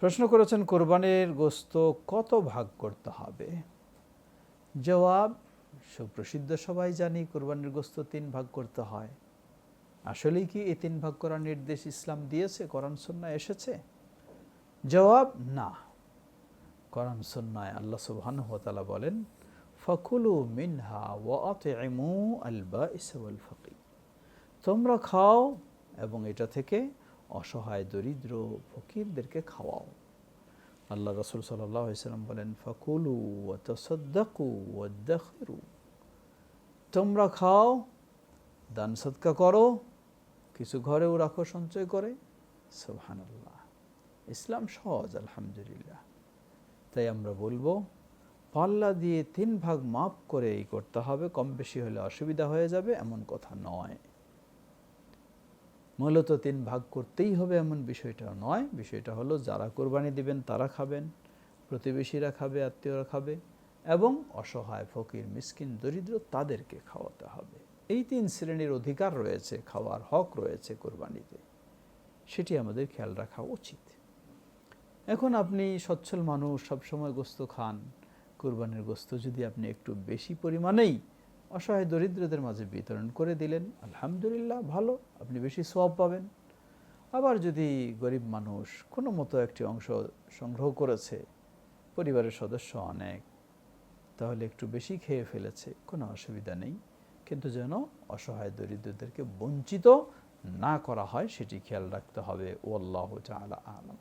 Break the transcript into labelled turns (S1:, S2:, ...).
S1: প্রশ্ন করেছেন, কোরবানির গোস্ত কত ভাগ করতে হবে? জবাব, সুপ্রসিদ্ধ সবাই জানি কোরবানির গোস্ত তিন ভাগ করতে হয়। আসলেই কি এই তিন ভাগ করার নির্দেশ ইসলাম দিয়েছে? কোরআন সন্ন্যায় এসেছে? জবাব, না। কোরআন সন্ন্যায় আল্লাহ তাআলা বলেন, ফাকুলু মিনহা ওয়া আতিমু আল বাইস ওয়াল ফাকির তোমরা খাও এবং এটা থেকে অসহায়, দরিদ্র ফকিরদেরকে খাওয়াও। আল্লাহ রসুল সাল্লাম বলেন, ফাকুলু ওয়াতসদ্দাকু ওয়াদ্দাখিরু তোমরা খাও, দান সৎকা করো, কিছু ঘরেও রাখো, সঞ্চয় করে। সুবহানাল্লাহ। ইসলাম সহজ, আলহামদুলিল্লাহ। তাই আমরা বলব, পাল্লা দিয়ে তিন ভাগ মাপ করে এই করতে হবে, কম বেশি হলে অসুবিধা হয়ে যাবে, এমন কথা নয়। মূলত তিন ভাগ করতেই হবে এমন বিষয়টা নয়। বিষয়টা হলো যারা কোরবানি দিবেন তারা খাবেন, প্রতিবেশীরা খাবে, আত্মীয়রা খাবে এবং অসহায়, ফকির, মিসকিন, দরিদ্র তাদেরকে খাওয়াতে হবে। এই তিন শ্রেণির অধিকার রয়েছে, খাওয়ার হক রয়েছে কোরবানিতে। সেটি আমাদের খেয়াল রাখা উচিত। এখন আপনি সচ্ছল মানুষ, সবসময় গোস্ত খান। কোরবানির গোস্ত যদি আপনি একটু বেশি পরিমাণেই অসহায় দরিদ্রদের মাঝে বিতরণ করে দিলেন। আলহামদুলিল্লাহ, ভালো, আপনি বেশি সব পাবেন। আবার যদি গরিব মানুষ কোনো মতো একটি অংশ সংগ্রহ করেছে, পরিবারের সদস্য অনেক, তাহলে একটু বেশি খেয়ে ফেলেছে, কোনো অসুবিধা নেই। কিন্তু যেন অসহায় দরিদ্রদেরকে বঞ্চিত না করা হয়, সেটি খেয়াল রাখতে হবে। ও আল্লাহ আলা আলম।